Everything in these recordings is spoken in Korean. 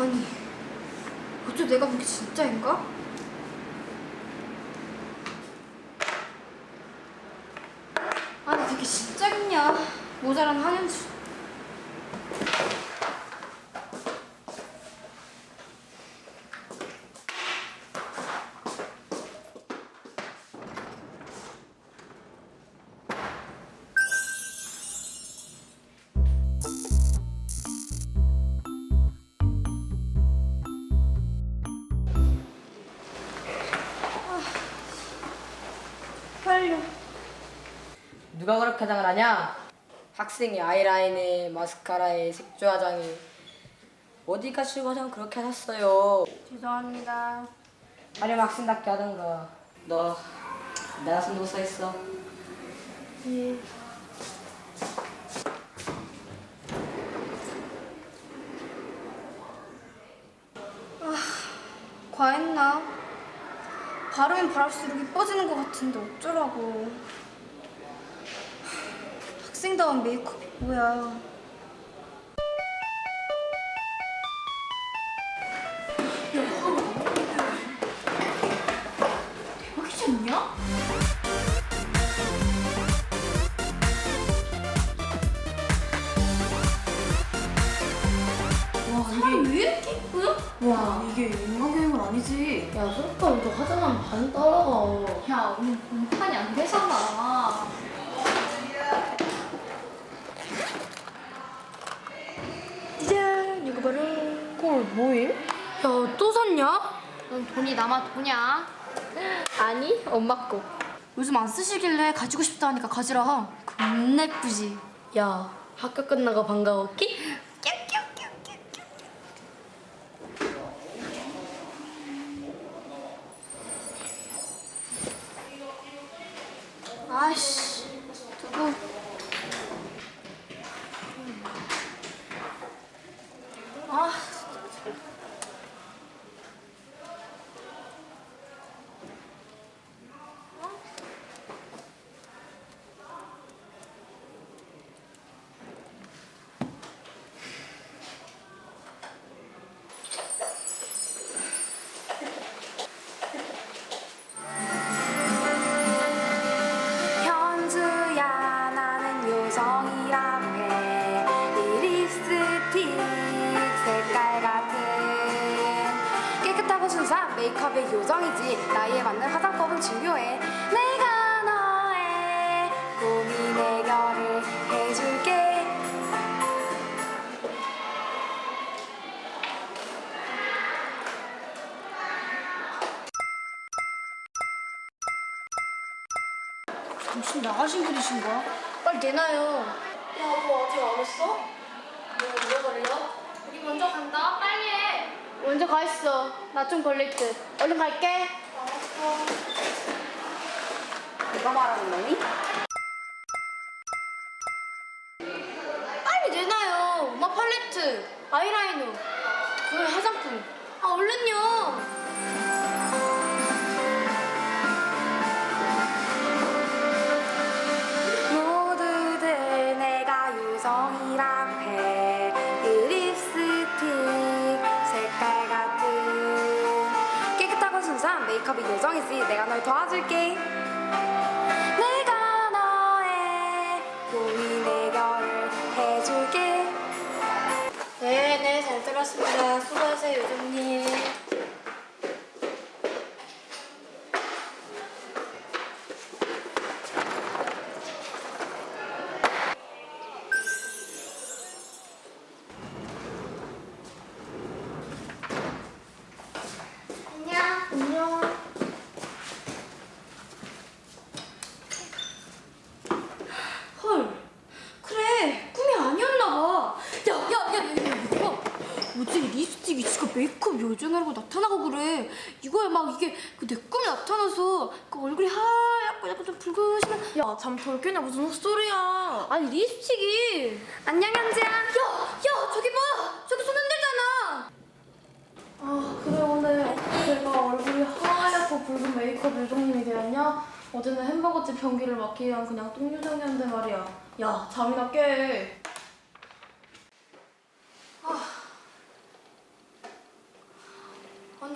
아니, 어째 내가 본 게 진짜인가? 아니, 그게 진짜겠냐? 모자란 한현주. 빨리. 누가 그렇게 화장을 하냐? 학생이 아이라인에 마스카라에 색조 화장에 어디 가시고 화장 그렇게 하셨어요? 죄송합니다. 아니면 학생답게 하던가 너 내가 손 놓고 서 있어 예. 아, 과했나? 바르면 바를수록 이뻐지는 것 같은데 어쩌라고. 학생다운 메이크업이 뭐야. 대박이지 않냐? 와 사람 이게 왜 이렇게 이쁘? 와 이게 아니지. 야 소속감 너 화장하면 반 따라가 야, 오늘 공판이 안 되잖아. 짜잔, 이거 봐라. 헐 뭐임? 야, 또 샀냐? 넌 돈이 남아 도냐? 아니 엄마 거 요즘 안 쓰시길래 가지고 싶다 하니까 가지라. 겁나 예쁘지? 야 학교 끝나고 반가웠기? 메이크업의 요정이지 나이에 맞는 화장법은 중요해 내가 너의 고민 해결을 해줄게 정신 나가신 분이신가? 빨리 내놔요. 야 너 아직 안 왔어? 너 오래 걸려? 우리 먼저 간다. 먼저 가 있어. 나 좀 걸릴 듯. 얼른 갈게. 누가 말하는 거니? 빨리 내놔요. 엄마 팔레트, 아이라이너, 그 화장품. 아 얼른요. 요정이지 내가 널 도와줄게 내가 너의 고민 해결을 해줄게 네네 잘 들었습니다. 수고하세요 요정님. 안녕. 안녕. 헐, 그래 꿈이 아니었나 봐. 야, 야, 야, 야, 야, 이거 봐. 어째 이 립스틱이 지금 메이크업 요정이라고 나타나고 그래. 이거야 막 이게 그 내 꿈에 나타나서 그 얼굴이 하얗고 약간 좀 붉으시면 야, 야잠 돌겠냐 무슨 헛소리야. 아니 립스틱이. 안녕 현지야 야, 야, 저기 봐, 저기 손 흔들잖아. 아 그래 오늘 내가 얼굴이 하얗고 붉은 메이크업 요정님이 되었냐? 어제는 햄버거집 변기를 막기 위한 그냥 똥요정이었는데 말이야. 야 잠이나 깨.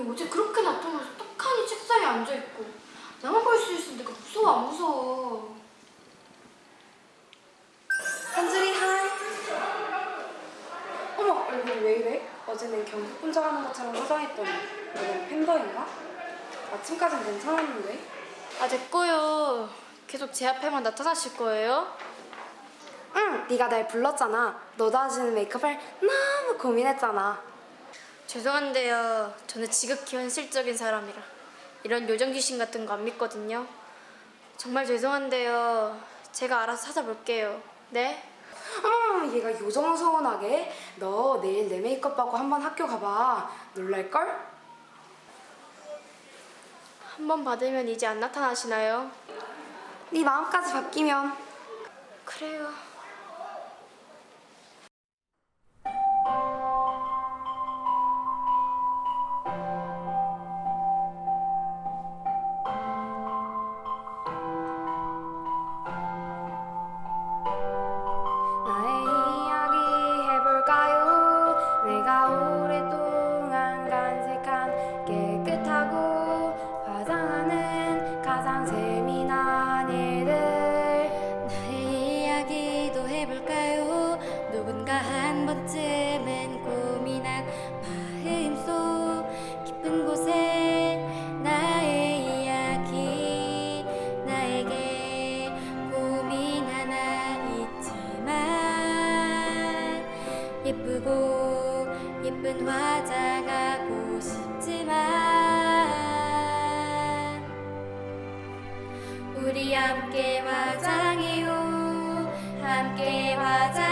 아니 어제 그렇게 나타나서 떡하니 책상에 앉아있고 나만 볼 수 있으면 내가 무서워 안 무서워 한줄이 하이. 어머 얼굴이 왜 이래? 어제는 경기 혼자 하는 것처럼 화장했더니 오늘 팬더인가? 아침까진 괜찮았는데. 아 됐고요 계속 제 앞에만 나타나실 거예요? 응, 네가 날 불렀잖아. 너도 하시는 메이크업을 너무 고민했잖아. 죄송한데요 저는 지극히 현실적인 사람이라 이런 요정 귀신 같은 거 안 믿거든요 정말 죄송한데요 제가 알아서 찾아볼게요 네? 어머, 얘가 요정을 서운하게? 너 내일 내 메이크업 받고 한번 학교 가봐. 놀랄걸? 한 번 받으면 이제 안 나타나시나요? 네 마음까지 바뀌면 그래요 깊은 곳에 나의 이야기 나에게 고민 하나 있지만 예쁘고 예쁜 화장하고 싶지만 우리 함께 화장해요. 함께 화장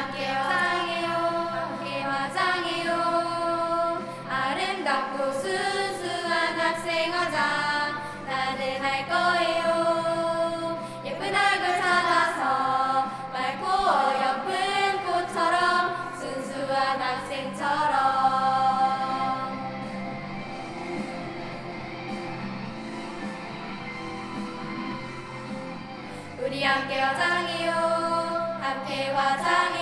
함께 화장해요. 함께 화장해요. 아름답고 순수한 학생 화장. 나는 할 거예요. 예쁜 얼굴 찾아서 맑고 어여쁜 꽃처럼 순수한 학생처럼. 우리 함께 화장해요. 함께 화장해요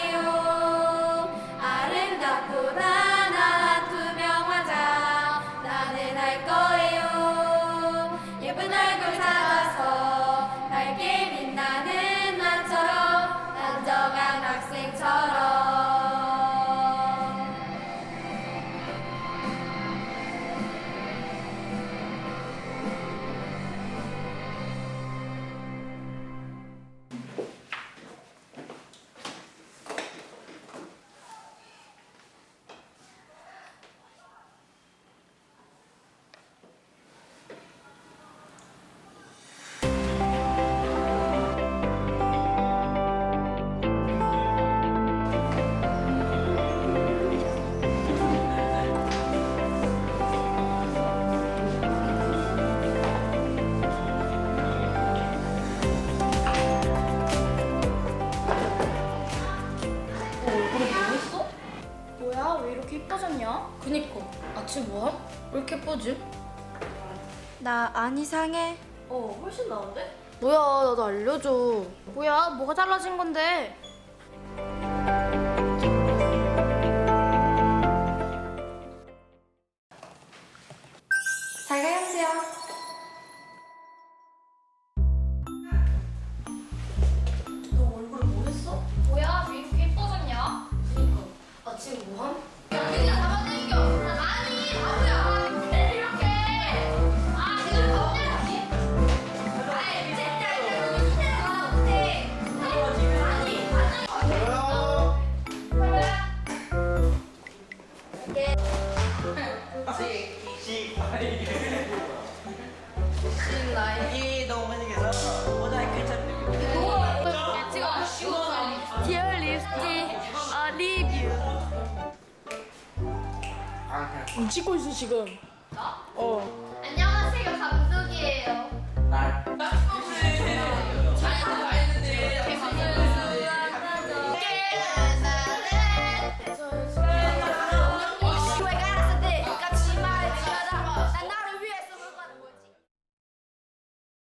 예쁘지? 나 안 이상해 어 훨씬 나은데? 뭐야 나도 알려줘 뭐야 뭐가 달라진 건데? 잘가 너뭐 했어? 뭐야 왜 이렇게 이뻐졌냐? 그니까 아침 뭐함? 나의 찍고 있어 지금. 어. 안녕하세요 감독이에요 날